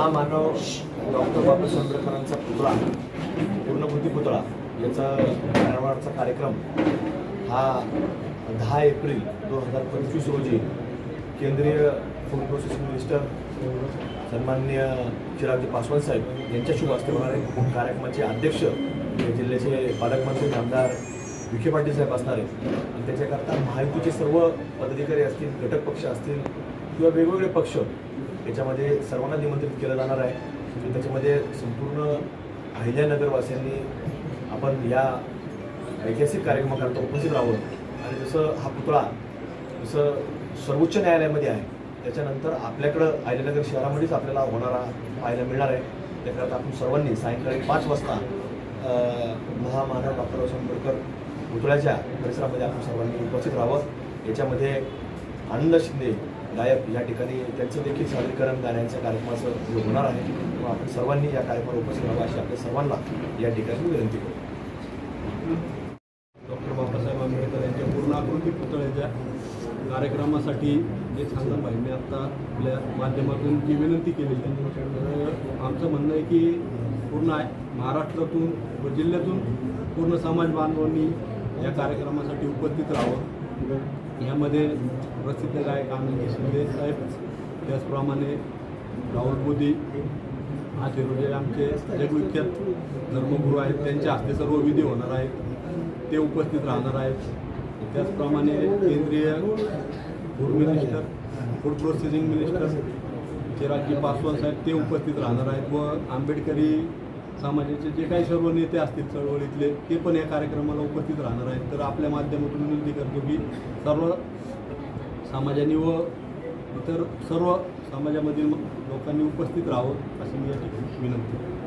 महामानव डॉक्टर बाबासाहेब आंबेडकरांचा पुतळा पूर्णकृती पुतळा याचा अनावरणाचा कार्यक्रम हा दहा एप्रिल दोन हजार पंचवीस रोजी केंद्रीय फूड प्रोसेसिंग मिनिस्टर सन्माननीय चिरागजी पासवान साहेब यांच्या शुभ हस्ते होणार आहे कार्यक्रमाचे अध्यक्ष जिल्ह्याचे पालकमंत्री आमदार विखे पाटील साहेब असणार आहेत आणि त्याच्याकरता महायुतीचे सर्व पदाधिकारी असतील घटक पक्ष असतील किंवा वेगवेगळे पक्ष याच्यामध्ये सर्वांना निमंत्रित केलं जाणार आहे. त्याच्यामध्ये संपूर्ण अहिल्यानगरवासियांनी आपण या ऐतिहासिक कार्यक्रमाकरता उपस्थित राहावं आणि जसं हा पुतळा जसं सर्वोच्च न्यायालयामध्ये आहे त्याच्यानंतर आपल्याकडं अहिल्यानगर शहरामध्येच आपल्याला होणारा पाहायला मिळणार आहे. त्याकरता आपण सर्वांनी सायंकाळी पाच वाजता महामानव डॉक्टर बाबासाहेब आंबेडकर पुतळ्याच्या परिसरामध्ये आपण सर्वांनी उपस्थित राहावं. याच्यामध्ये आनंद शिंदे गायक या ठिकाणी त्यांचं देखील सादरीकरण गाण्यांच्या कार्यक्रमाचं असं होणार आहे तेव्हा आपण सर्वांनी या कार्यक्रमाला उपस्थित राहावं अशी आपल्या सर्वांना या ठिकाणी विनंती करू डॉक्टर बाबासाहेब आंबेडकर यांच्या पूर्णाकृती पुतळ्याच्या कार्यक्रमासाठी जे सांगत भाई मी आत्ता आपल्या माध्यमातून जी विनंती केली आमचं म्हणणं आहे की पूर्ण महाराष्ट्रातून व जिल्ह्यातून पूर्ण समाज बांधवांनी या कार्यक्रमासाठी उपस्थित राहावं. यामध्ये प्रसिद्ध गायक आनंद शिंदे साहेब त्याचप्रमाणे राहुल मोदी असे म्हणजे आमचे जगविख्यात धर्मगुरू आहेत. त्यांच्या हस्ते सर्व विधी होणार आहेत. ते उपस्थित राहणार आहेत. त्याचप्रमाणे केंद्रीय food minister food processing minister चिराजी Paswan साहेब ते उपस्थित राहणार आहेत. व आंबेडकरी समाजाचे जे काही सर्व नेते असतील चळवळीतले ते पण या कार्यक्रमाला उपस्थित राहणार आहेत. तर आपल्या माध्यमातून विनंती करतो की सर्व समाजाने व इतर सर्व समाजामधील लोकांनी उपस्थित राहावं अशी मी या ठिकाणी विनंती करतो.